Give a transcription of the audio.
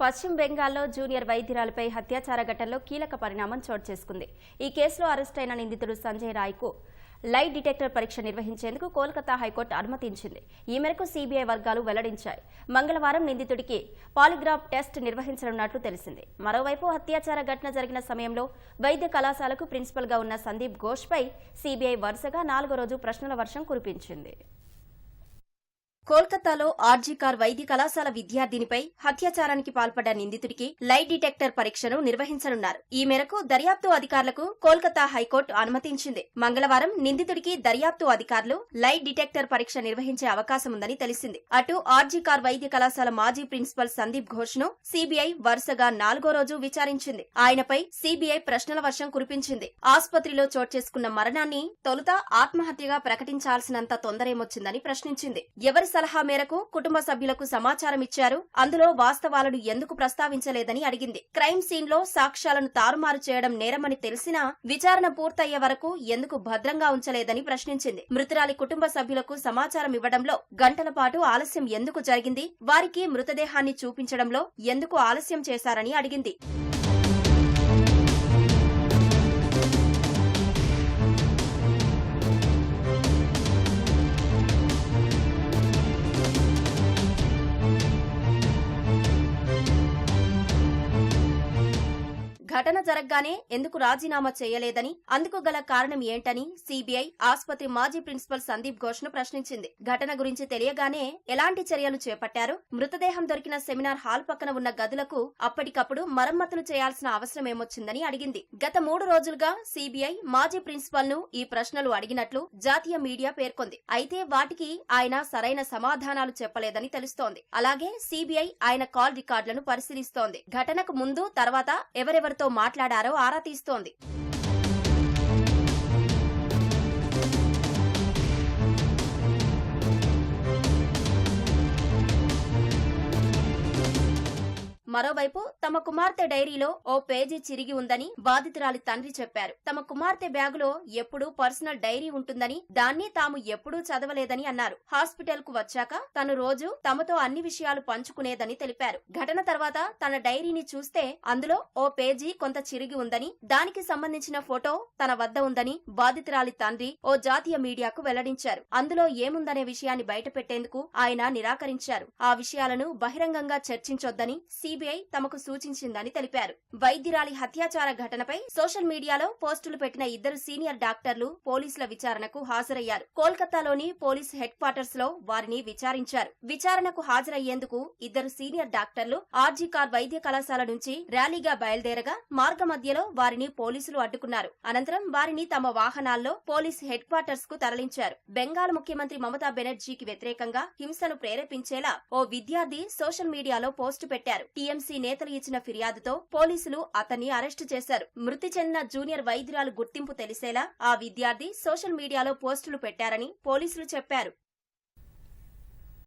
పశ్చిమ బెంగాల్లో జూనియర్ వైద్యురాలపై హత్యాచార ఘటనలో కీలక పరిణామం చోటు చేసుకుంది. ఈ కేసులో అరెస్టైన నిందితుడు సంజయ్ రాయ్కు లై డిటెక్టర్ పరీక్ష నిర్వహించేందుకు కోల్కతా హైకోర్టు అనుమతించింది. ఈ మేరకు సీబీఐ వర్గాలు వెల్లడించాయి. మంగళవారం నిందితుడికి పాలిగ్రాఫ్ టెస్ట్ నిర్వహించనున్నట్లు తెలిసింది. మరోవైపు అత్యాచార ఘటన జరిగిన సమయంలో వైద్య కళాశాలకు ప్రిన్సిపల్గా ఉన్న సందీప్ ఘోష్పై సీబీఐ వరుసగా నాలుగో రోజు ప్రశ్నల వర్షం కురిపించింది. కోల్కతాలో ఆర్జీకార్ వైద్య కళాశాల విద్యార్థినిపై హత్యాచారానికి పాల్పడ్డ నిందితుడికి లై డిటెక్టర్ పరీక్షను నిర్వహించనున్నారు. ఈ మేరకు దర్యాప్తు అధికారులకు కోల్కతా హైకోర్టు అనుమతించింది. మంగళవారం నిందితుడికి దర్యాప్తు అధికారులు లై డిటెక్టర్ పరీక్ష నిర్వహించే అవకాశం ఉందని తెలిసింది. అటు ఆర్జీకార్ వైద్య కళాశాల మాజీ ప్రిన్సిపల్ సందీప్ ఘోష్ను సీబీఐ వరుసగా నాలుగో రోజు విచారించింది. ఆయనపై సీబీఐ ప్రశ్నల వర్షం కురిపించింది. ఆసుపత్రిలో చోటు చేసుకున్న మరణాన్ని తొలుత ఆత్మహత్యగా ప్రకటించాల్సినంత తొందరేమొచ్చిందని ప్రశ్నించింది. ఎవరి సలహా మేరకు కుటుంబ సభ్యులకు సమాచారం ఇచ్చారు. అందులో వాస్తవాలను ఎందుకు ప్రస్తావించలేదని అడిగింది. క్రైమ్ సీన్లో సాక్ష్యాలను తారుమారు చేయడం నేరమని తెలిసినా విచారణ పూర్తయ్యే వరకు ఎందుకు భద్రంగా ఉంచలేదని ప్రశ్నించింది. మృతురాలి కుటుంబ సభ్యులకు సమాచారం ఇవ్వడంలో గంటల పాటు ఆలస్యం ఎందుకు జరిగింది? వారికి మృతదేహాన్ని చూపించడంలో ఎందుకు ఆలస్యం చేశారని అడిగింది. ఘటన జరగగానే ఎందుకు రాజీనామా చేయలేదని అందుకు గల కారణం ఏంటని సీబీఐ ఆసుపత్రి మాజీ ప్రిన్సిపల్ సందీప్ ఘోష్ను ప్రశ్నించింది. ఘటన గురించి తెలియగానే ఎలాంటి చర్యలు చేపట్టారు? మృతదేహం దొరికిన సెమినార్ హాల్ పక్కన ఉన్న గదులకు అప్పటికప్పుడు మరమ్మతులు చేయాల్సిన అవసరం ఏమొచ్చిందని అడిగింది. గత మూడు రోజులుగా సీబీఐ మాజీ ప్రిన్సిపల్ను ఈ ప్రశ్నలు అడిగినట్లు జాతీయ మీడియా పేర్కొంది. అయితే వాటికి ఆయన సరైన సమాధానాలు చెప్పలేదని తెలుస్తోంది. అలాగే సీబీఐ ఆయన కాల్ రికార్డులను పరిశీలిస్తోంది. ఘటనకు ముందు తర్వాత ఎవరెవరితో మాట్లాడారో ఆరా తీస్తోంది. మరోవైపు తమ కుమార్తె డైరీలో ఓ పేజీ చిరిగి ఉందని బాధితురాలి తండ్రి చెప్పారు. తమ కుమార్తె బ్యాగులో ఎప్పుడూ పర్సనల్ డైరీ ఉంటుందని దాన్ని తాము ఎప్పుడూ చదవలేదని అన్నారు. హాస్పిటల్కు వచ్చాక తను రోజు తమతో అన్ని విషయాలు పంచుకునేదని తెలిపారు. ఘటన తర్వాత తన డైరీని చూస్తే అందులో ఓ పేజీ కొంత చిరిగి ఉందని దానికి సంబంధించిన ఫోటో తన వద్ద ఉందని బాధితురాలి తండ్రి ఓ జాతీయ మీడియాకు వెల్లడించారు. అందులో ఏముందనే విషయాన్ని బయటపెట్టేందుకు ఆయన నిరాకరించారు. ఆ విషయాలను బహిరంగంగా చర్చించొద్దని సిబిఐ తమకు సూచించిందని తెలిపారు. వైద్యురాలి హత్యాచార ఘటనపై సోషల్ మీడియాలో పోస్టులు పెట్టిన ఇద్దరు సీనియర్ డాక్టర్లు పోలీసుల విచారణకు హాజరయ్యారు. కోల్కతాలోని పోలీస్ హెడ్ క్వార్టర్స్లో వారిని విచారించారు. విచారణకు హాజరయ్యేందుకు ఇద్దరు సీనియర్ డాక్టర్లు ఆర్జీ కార్ వైద్య కళాశాల నుంచి ర్యాలీగా బయలుదేరగా మార్గ మధ్యలో వారిని పోలీసులు అడ్డుకున్నారు. అనంతరం వారిని తమ వాహనాల్లో పోలీస్ హెడ్ క్వార్టర్స్కు తరలించారు. బెంగాల్ ముఖ్యమంత్రి మమతా బెనర్జీకి వ్యతిరేకంగా హింసను ప్రేరేపించేలా ఓ విద్యార్థి సోషల్ మీడియాలో పోస్టు పెట్టారు. టీఎంసీ నేతలు ఇచ్చిన ఫిర్యాదుతో పోలీసులు అతన్ని అరెస్టు చేశారు. మృతి చెందిన జూనియర్ వైద్యురాలు గుర్తింపు తెలిసేలా ఆ విద్యార్థి సోషల్ మీడియాలో పోస్టులు పెట్టారని పోలీసులు చెప్పారు.